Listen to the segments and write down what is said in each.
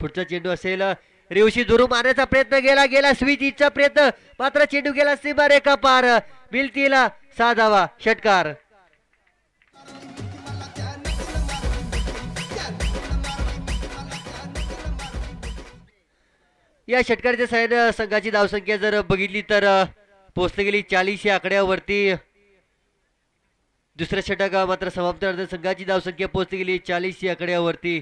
पुढचा चेंडू असेल रेवशी दुरू मारण्याचा प्रयत्न गेला गेला स्विच इच्छा प्रयत्न. मात्र चेंडू गेला सीमा रेखा पार. मिळतील सहा धावा षटकार. या षटकाराच्या सहाय्यानं संघाची धावसंख्या जर बघितली तर अ, पोहोचली गेली चाळीस या आकड्यावरती. दुसऱ्या षटक मात्र समाप्त संघाची धावसंख्या पोहोचली गेली चाळीस या आकड्यावरती.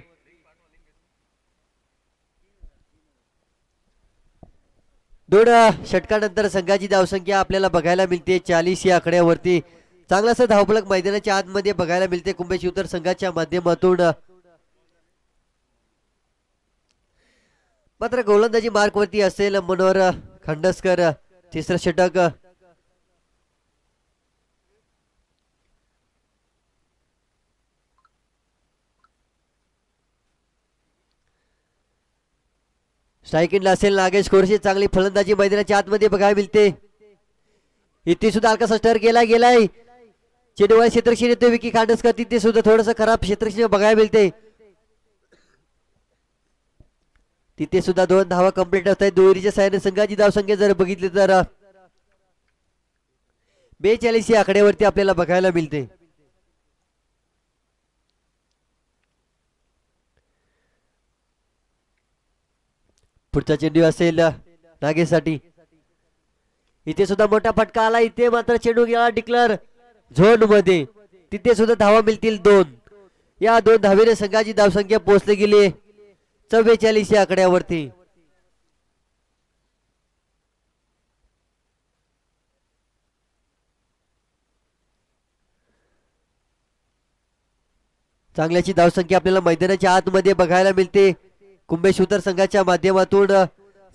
दोन षटकानंतर संघाची धावसंख्या आपल्याला बघायला मिळते. चाळीस या आकड्यावरती चांगलासा धावफलक मैदानाच्या आतमध्ये बघायला मिळते. कुंभे शिवतर संघाच्या माध्यमातून. मात्र गोलंदाजी मार्कवरती असेल मनोहर खंडसकर. तिसरं षटक स्ट्रायकिंगला असेल नागेश कोरशी चांगली फलंदाजी मैदानाच्या आतमध्ये बघायला मिळते. इथे सुद्धा हलका सस्टर गेला गेलाय. चेंडूवर क्षेत्रक्षण येतो विकी खांडसकर. तिथे सुद्धा थोडस खराब क्षेत्रक्षण बघायला मिळते. तिथे सुद्धा दोन धावा कंप्लीट होत आहेत दुहेरीच्या साहाय्याने संघाची धावसंख्या जर बघितली तर. बेचाळीस या आकड्यावरती आपल्याला बघायला मिळते. पुढचा चेंडू असेल नागेसाठी. इथे सुद्धा मोठा फटका आला. इथे मात्र चेंडू गेला डिक्लेअर झोनमध्ये तिथे सुद्धा धावा मिळतील दोन. या दोन धावेने संघाची धावसंख्या पोहोचली गेली. चव्वेचाळीस या आकड्यावरती. चांगल्याची धावसंख्या आपल्याला मैदानाच्या आतमध्ये बघायला मिळते. कुंभे संघाच्या माध्यमातून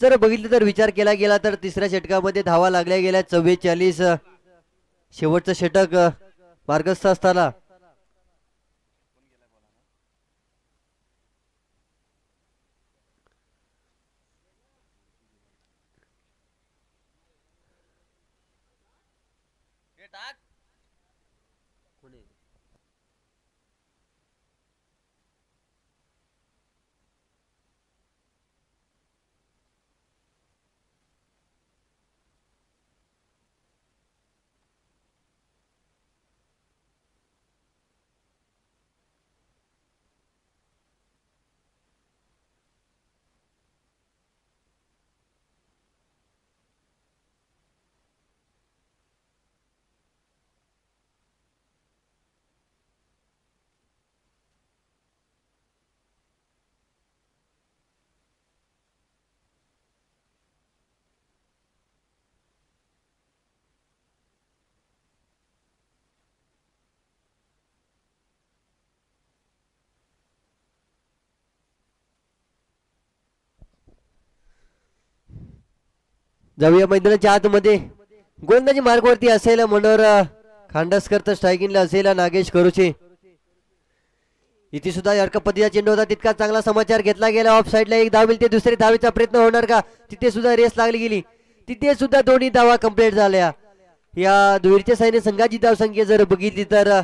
जर बघितलं तर विचार केला गेला तर तिसऱ्या षटकामध्ये धावा लागल्या गेल्या चव्वेचाळीस. शेवटचं षटक मार्गस्थ असताना जाऊया मैदानाच्या आतमध्ये. गोलंदाजी मार्गवरती असेल मनोहर खांडसकर तर स्ट्रायकिंगला असेल नागेश करुचे. इथे सुद्धा अर्क पद्धतीचा चेंडू होता. तितका चांगला समाचार घेतला गेला. ऑफ साईडला एक धाव मिळते दुसरी धावेचा प्रयत्न होणार का? तिथे सुद्धा रेस लागली गेली. तिथे सुद्धा दोन्ही धावा कंप्लीट झाल्या. या दुहेरीच्या साईने संघाची धावसंख्या जर बघितली तर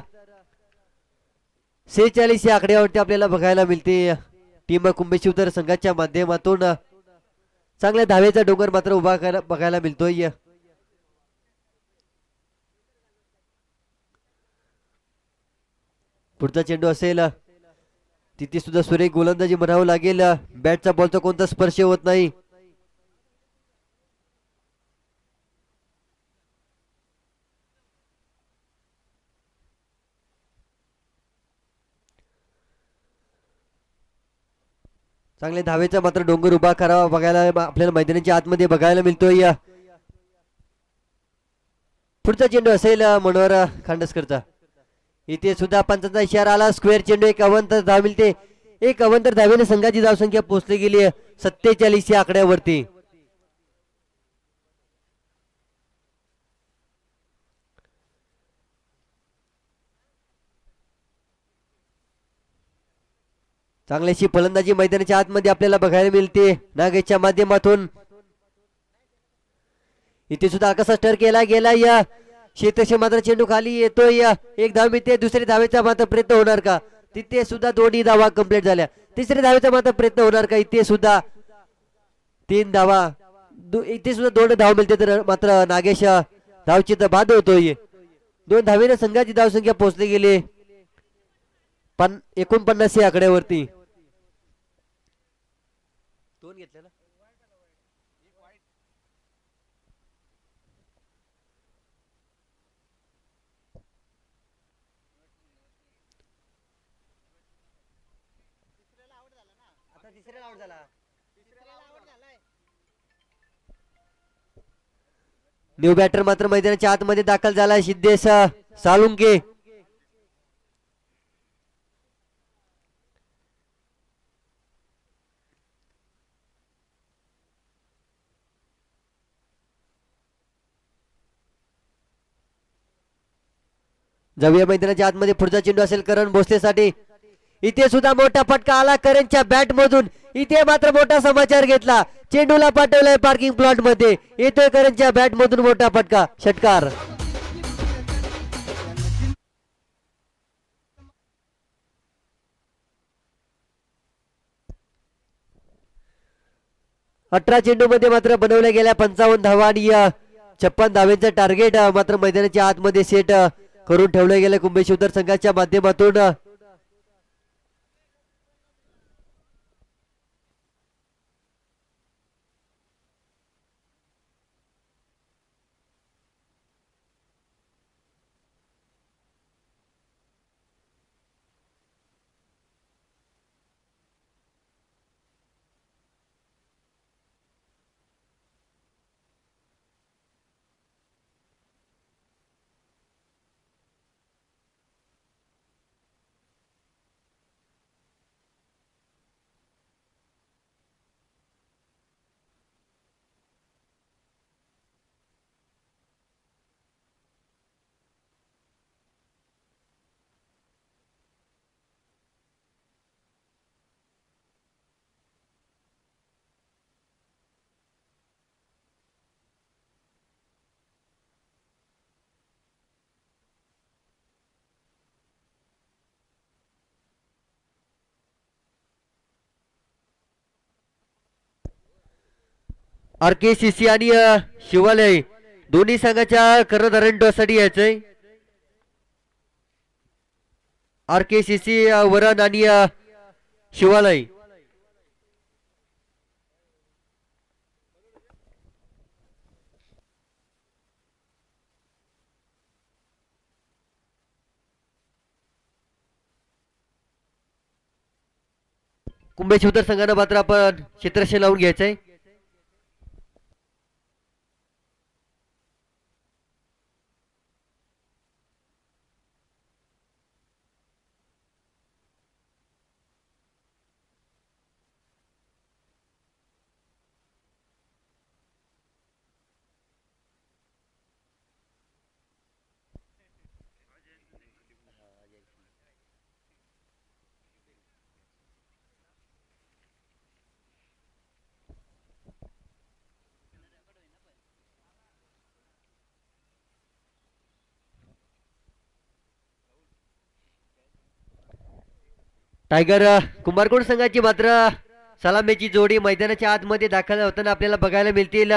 सेहेचाळीस या आकड्यावरती आपल्याला बघायला मिळते. टीम कुंभेशिव तर संघाच्या माध्यमातून चांगल्या धावेचा डोंगर मात्र उभा करायला बघायला मिळतोय. पुढचा चेंडू असेल. तिथे सुद्धा सुरेख गोलंदाजी म्हणावं लागेल. बॅटचा बॉलचा कोणता स्पर्श होत नाही. चांगले धावेचा मात्र डोंगर उभा करावा बघायला आपल्याला मैदानाच्या आतमध्ये बघायला मिळतोय. पुढचा चेंडू असेल मनोहर खांडसकरचा. इथे सुद्धा पंचाचा इशारा आला. स्क्वेअर चेंडू एक अवंतर धाव मिळते एक अवंतर धावेने संघाची धावसंख्या पोहोचली गेली सत्तेचाळीस या आकड्यावरती. चांगल्याशी फलंदाजी मैदानाच्या आतमध्ये आपल्याला बघायला मिळते. नागेशच्या माध्यमातून. इथे सुद्धा कसा स्टर केला गेला या. क्षेत्रक्षण मात्र चेंडू खाली येतोय या. एक धाव मिळते दुसरी धावेचा मात्र प्रयत्न होणार का? तिथे सुद्धा दोन्ही धावा कंप्लीट झाल्या. तिसऱ्या धावेचा मात्र प्रयत्न होणार का? इथे सुद्धा तीन धावा. इथे सुद्धा दोन धाव मिळते तर मात्र नागेश धावची तर बाद होतोय. दोन धावीनं संघाची धावसंख्या पोहोचली गेली. पण एकोणपन्नास या आकड्यावरती. दोन घेतले आता तिसऱ्याला आउट झाला. न्यू बॅटर मात्र मैदानाच्या आतमध्ये दाखल झाला. सिद्धेश सालुंके जाऊया मैदानाच्या आतमध्ये. पुढचा चेंडू असेल करण भोसलेसाठी. इथे सुद्धा मोठा फटका आला करणच्या बॅट मधून. इथे मात्र मोठा समाचार घेतला. चेंडूला पाठवलाय पार्किंग प्लॉटमध्ये. येतोय करणच्या बॅट मधून मोठा फटका. षटकार. अठरा चेंडू मध्ये मात्र बनवल्या गेल्या. पंचावन्न धावा आणि छप्पन धावेचं टार्गेट मात्र मैदानाच्या आतमध्ये सेट करून ठेवले गेले कुंभेश संघाच्या माध्यमातून. आर के सी सी आणि शिवालय. दोन्ही संघाच्या कर्णधारांसाठी यायचंय. आर के सी सी वरण आणि शिवालय. कुंभे उतर संघानं मात्र आपण क्षेत्रशे लावून घ्यायचंय. टायगर अ, कुंभारकोट संघाची मात्र सलामीची जोडी मैदानाच्या आतमध्ये दाखल होताना आपल्याला बघायला मिळतील.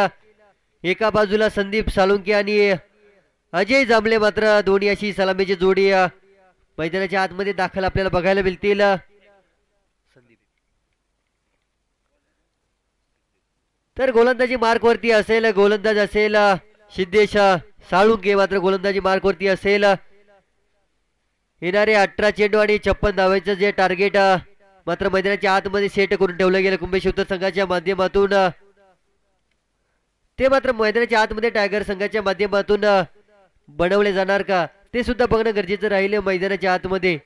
एका बाजूला संदीप सालुंके आणि अजय जांभळे मात्र दोन्ही अशी सलामीची जोडी मैदानाच्या आतमध्ये दाखल आपल्याला बघायला मिळतील. तर गोलंदाजी मार्कवरती असेल गोलंदाज असेल सिद्धेश साळुंके मात्र गोलंदाजी मार्कवरती असेल. येणारे अठरा चेंडू आणि छप्पन धावांचं जे टार्गेट मात्र मैदानाच्या आतमध्ये सेट करून ठेवलं गेलं कुंभेश्वर संघाच्या माध्यमातून ते मात्र मैदानाच्या आतमध्ये टायगर संघाच्या माध्यमातून बनवले जाणार का? ते सुद्धा बघणं गरजेचं राहिलं मैदानाच्या आतमध्ये.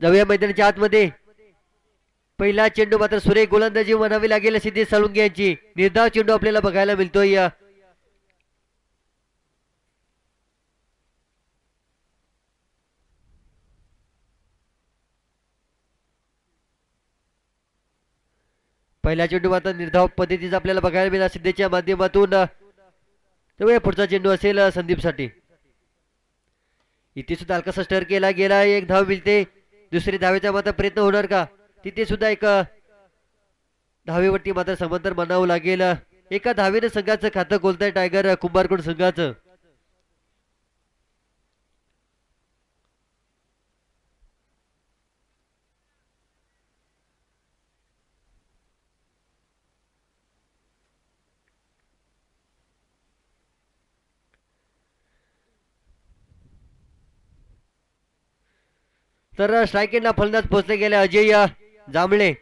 जाऊया मैदानाच्या आतमध्ये. पहिला चेंडू मात्र सुरेख गोलंदाजी म्हणावी लागेल सिद्धेश साळुंगे यांची. निर्धाव चेंडू आपल्याला बघायला मिळतोय. या पहिला चेंडू मात्र निर्धाव पद्धतीचा आपल्याला बघायला मिळाला सिद्धेच्या माध्यमातून. त्यामुळे पुढचा चेंडू असेल संदीपसाठी. इथे सुद्धा हलकासा स्टर केला गेला एक धाव मिळते. दुसरी धावेचा मात्र प्रयत्न होणार का? तिथे सुद्धा एक धावेवरती मात्र समांतर म्हणावं लागेल. एका धावेनं संघाचं खातं खोलतंय टायगर कुंभारकोड संघाचं. तर स्ट्राईक एंडला फलंदाज पोहोचले गेले अजय जांभळे.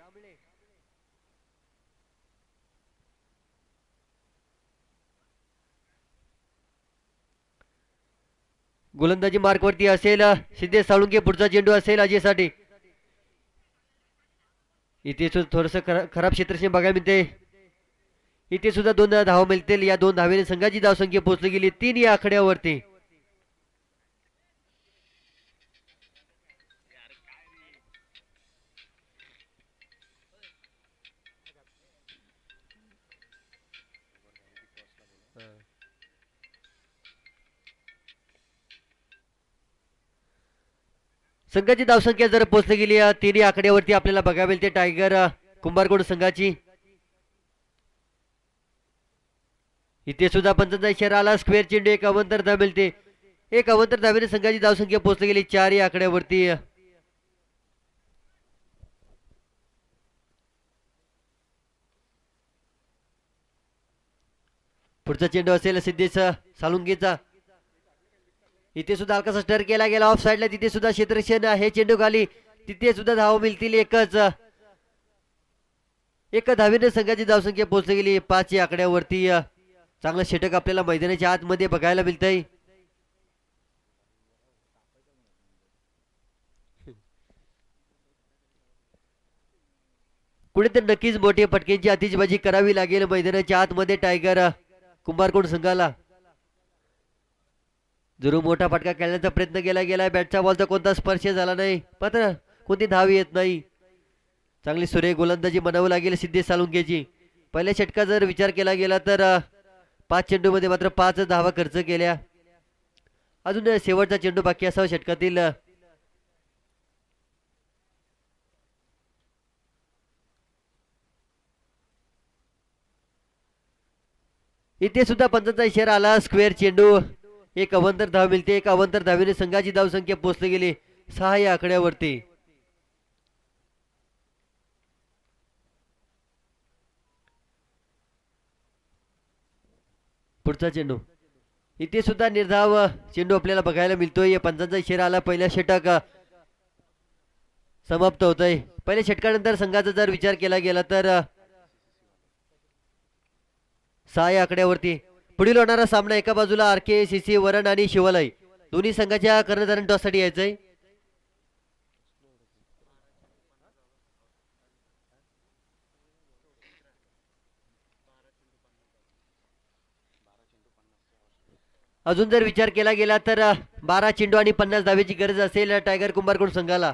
गोलंदाजी मार्कवरती असेल सिद्धेश साळुंके पुढचा चेंडू असेल अजयसाठी इथे सुद्धा थोडस खराब क्षेत्रक्षण बघायला मिळते. इथे सुद्धा दोन धाव मिळतील. या दोन धावेने संघाची धावसंख्या पोहोचली गेली. तीन या आकड्यावरती. संघाची धावसंख्या जर पोहोचली गेली तिन्ही आकड्यावरती आपल्याला बघावे ते टायगर कुंभारगोड कुंभारकोड संघाची. इथे सुद्धा पंचांचा इशारा आला स्क्वेअर चेंडू एक अवंतर धावेल मिळते एक अवंतर धावेने संघाची धावसंख्या पोहोचली गेली चार या आकड्यावरती पुढचा चेंडू असेल सिद्धेश सालुंगीचा. इथे सुद्धा हलकासा स्टर केला गेला. ऑफ साईडला तिथे सुद्धा क्षेत्रक्षण हे चेंडू खाली तिथे सुद्धा धाव मिळतील एकच. एक धावीने संघाची धावसंख्या पोहोचली गेली. पाच या आकड्यावरती. चांगलं षटक आपल्याला मैदानाच्या आतमध्ये बघायला मिळतंय. कुठेतरी नक्कीच मोठी फटक्यांची आतिषबाजी करावी लागेल मैदानाच्या आतमध्ये. टायगर कुंभारकोण संघाला. जरूर मोठा फटका खेळण्याचा प्रयत्न केला गेला बॅटचा बॉलचा कोणता स्पर्श झाला नाही. मात्र कोणती धाव येत नाही. चांगली सुरे गोलंदाजी म्हणावं लागेल सिद्धेश सालुंकेची पहिल्या षटका जर विचार केला गेला तर पाच चेंडूमध्ये मात्र पाच धावा खर्च केल्या. अजून शेवटचा चेंडू बाकी असावा षटकातील इथे सुद्धा पंचांचा इशारा आला. स्क्वेअर चेंडू. एक अवंतर धाव मिळते एक अवंतर धावेने संघाची धावसंख्या पोहोचली गेली. सहा या आकड्यावरती. पुढचा चेंडू. इथे सुद्धा निर्धाव चेंडू आपल्याला बघायला मिळतोय. पंचांचा इशारा आला. पहिल्या षटक समाप्त होतोय. पहिल्या षटकानंतर संघाचा जर विचार केला गेला तर सहा या आकड्यावरती. पुढील होणारा सामना एका बाजूला आर के सी सी वरण आणि शिवालय. दोन्ही संघाच्या कर्णधारण टॉससाठी यायचंय. अजून जर विचार केला गेला तर बारा चेंडू आणि पन्नास धावेची गरज असेल टायगर कुंभारकडून संघाला.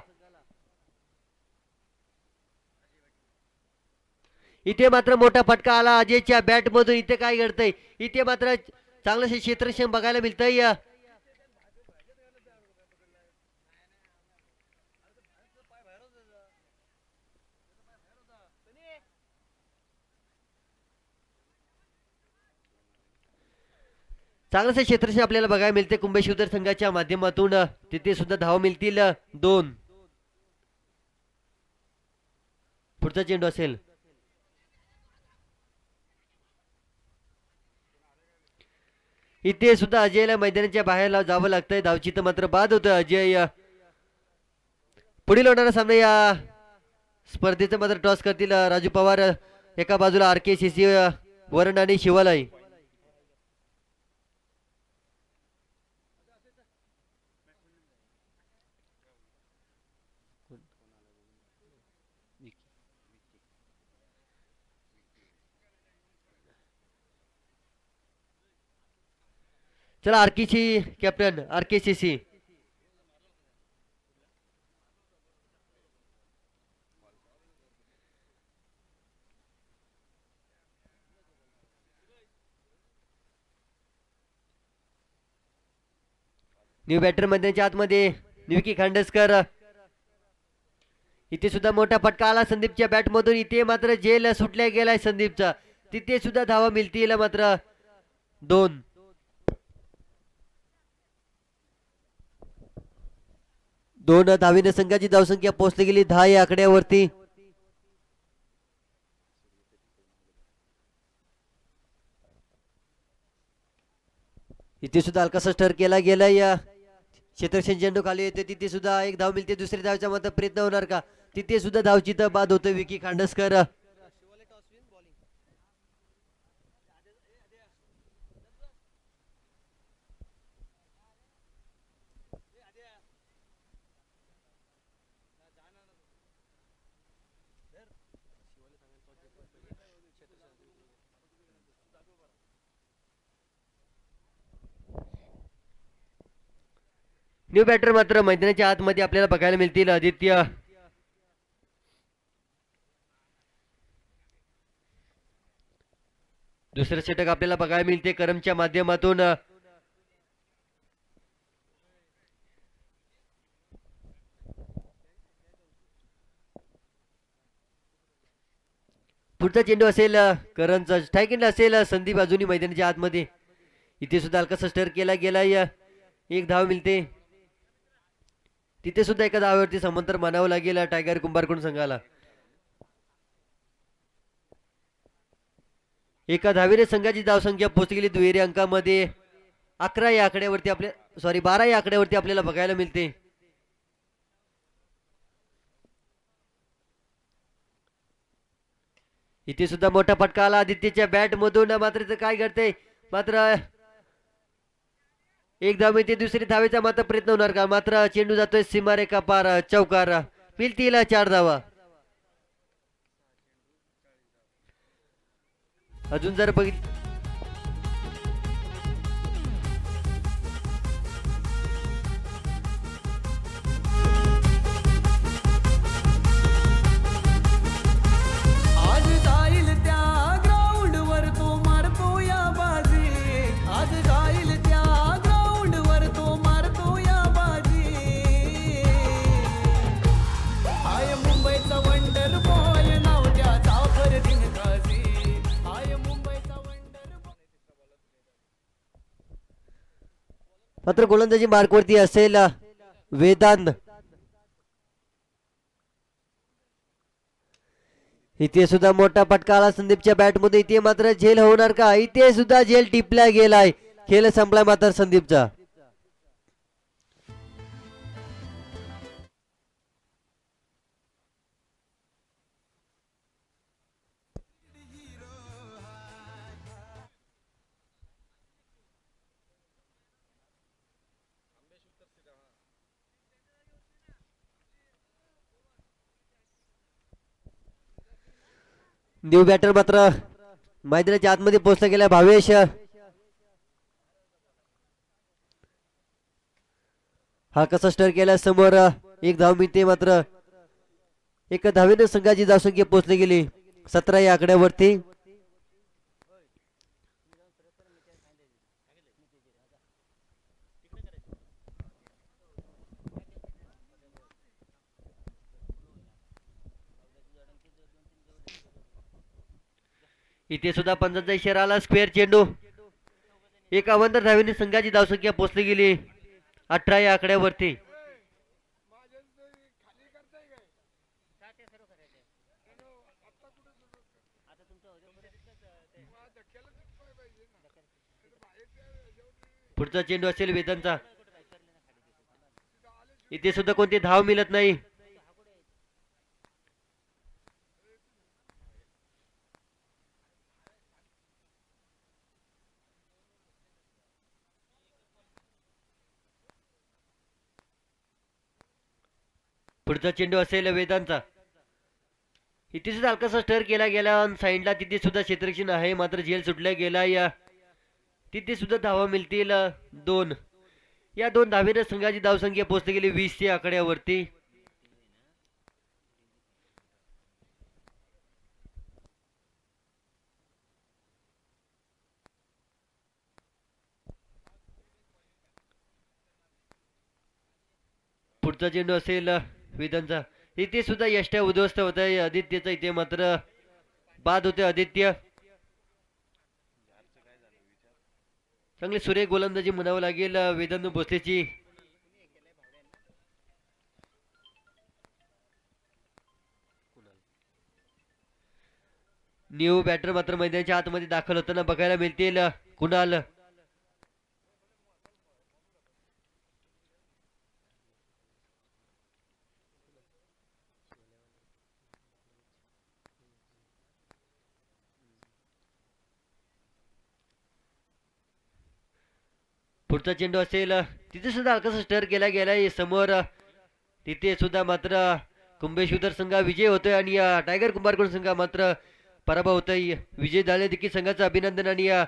इथे मात्र मोठा फटका आला. अजयच्या बॅट मधून इथे काय घडतंय? इथे मात्र चांगलं क्षेत्रक्षण बघायला मिळतंय. अ, चांगलंसं क्षेत्रक्षण आपल्याला बघायला मिळते कुंभेश्वर संघाच्या माध्यमातून तिथे सुद्धा धाव मिळतील दोन. पुढचा चेंडू असेल. इथे सुद्धा अजयला मैदानाच्या बाहेर जावं लागतंय. धावची तर मात्र बाद होतं अजय. पुढील होणारा सामना या स्पर्धेचं मात्र टॉस करतील राजू पवार एका बाजूला आर के सी सी वरण आणि शिवालय. चला R K C captain R K C C new batter मैदानाच्या आतमध्ये निविकी खांडसकर. इथे सुद्धा मोठा फटका आला संदीपच्या बॅटमधून इथे मात्र जेल सुटल्या गेलाय संदीपचा. तिथे सुद्धा धावा मिळतील मात्र दोन. दोन धावीने संघाची धावसंख्या पोहोचली गेली. दहा या आकड्यावरती. इथे सुद्धा हलकासा स्टर केला गेला या. क्षेत्रक्षण चेंडू खाली येते. तिथे सुद्धा एक धाव मिळते. दुसऱ्या धावच्या मात्र प्रयत्न होणार का? तिथे सुद्धा धावची तर बाद होतं विकी खांडसकर. न्यू बॅटर मात्र मैदानाच्या आतमध्ये आपल्याला बघायला मिळतील आदित्य. दुसरं षटक आपल्याला बघायला मिळते करमच्या माध्यमातून. पुढचा चेंडू असेल करणचा स्ट्रायकिंग असेल संदीप अजूनही मैदानाच्या आतमध्ये. इथे सुद्धा हलकासा स्टर केला गेला या एक धाव मिळते. तिथे सुद्धा एका धावावरती समांतर मानावं लागेल टायगर कुंभारकडून संघाला. एका धावीने संघाची धावसंख्या पोहोचली गेली दुहेरी अंकामध्ये. अकरा या आकड्यावरती आपल्या सॉरी बारा या आकड्यावरती आपल्याला बघायला मिळते. इथे सुद्धा मोठा फटका आला. आदित्यच्या बॅट मधून मात्र इथं काय करते मात्र एक धाव मिळते दुसरी धावेचा मात्र प्रयत्न होणार का? मात्र चेंडू जातोय सीमारेखा पार चौकार. मिळतील चार धावा. अजून जर बघित मात्र गोलंदाजी मार्कवरती असेल वेदांत. इथे सुद्धा मोठा फटका आला संदीपच्या बॅटमध्ये. इथे मात्र झेल होणार का? इथे सुद्धा झेल टिपला गेलाय. खेळ संपलाय मात्र संदीपचा. न्यू बॅटर मात्र मैदानाच्या आतमध्ये पोहोचला गेला भावेश. हा कसा स्टर केला समोर एक धाव मिळते मात्र. एका धावेनं संघाची धावसंख्या पोहोचली गेली. सतरा या आकड्यावरती. इथे सुद्धा पंचांचा इशारा आला स्क्वेअर चेंडू. एक धावीने संघाची धावसंख्या पोहोचली गेली. अठरा या आकड्यावरती पुढचा चेंडू असेल वेदांचा इथे सुद्धा कोणती धाव मिळत नाही. पुढचा चेंडू असेल वेदांचा इथेच सुद्धा हलकासा स्टर केला गेला साईडला तिथे सुद्धा क्षेत्रक्षण आहे. मात्र झेल सुटल्या गेला. या तिथे सुद्धा धावा मिळतील दोन. या दोन धावेनं संघाची धावसंख्या पोहोचली गेली वीस या आकड्यावरती. पुढचा चेंडू असेल वेदांचा. इथे सुद्धा यष्ट्या उद्ध्वस्त होत आहे आदित्यचा इथे मात्र बाद होते आदित्य. चांगली सुरेख गोलंदाजी म्हणावं लागेल वेदन वेदांत भोसलेची. न्यू बॅटर मात्र मैदानाच्या आतमध्ये दाखल होताना बघायला मिळतील. कुणाल? पुढचा चेंडू असेल तिथे सुद्धा हलकासा स्टर केला गेला समोर तिथे सुद्धा मात्र कुंभेश्वर संघ विजय होतोय आणि टायगर कुंभारकोण संघ मात्र पराभव होतोय. विजय झाले देखील संघाचं अभिनंदन आणि या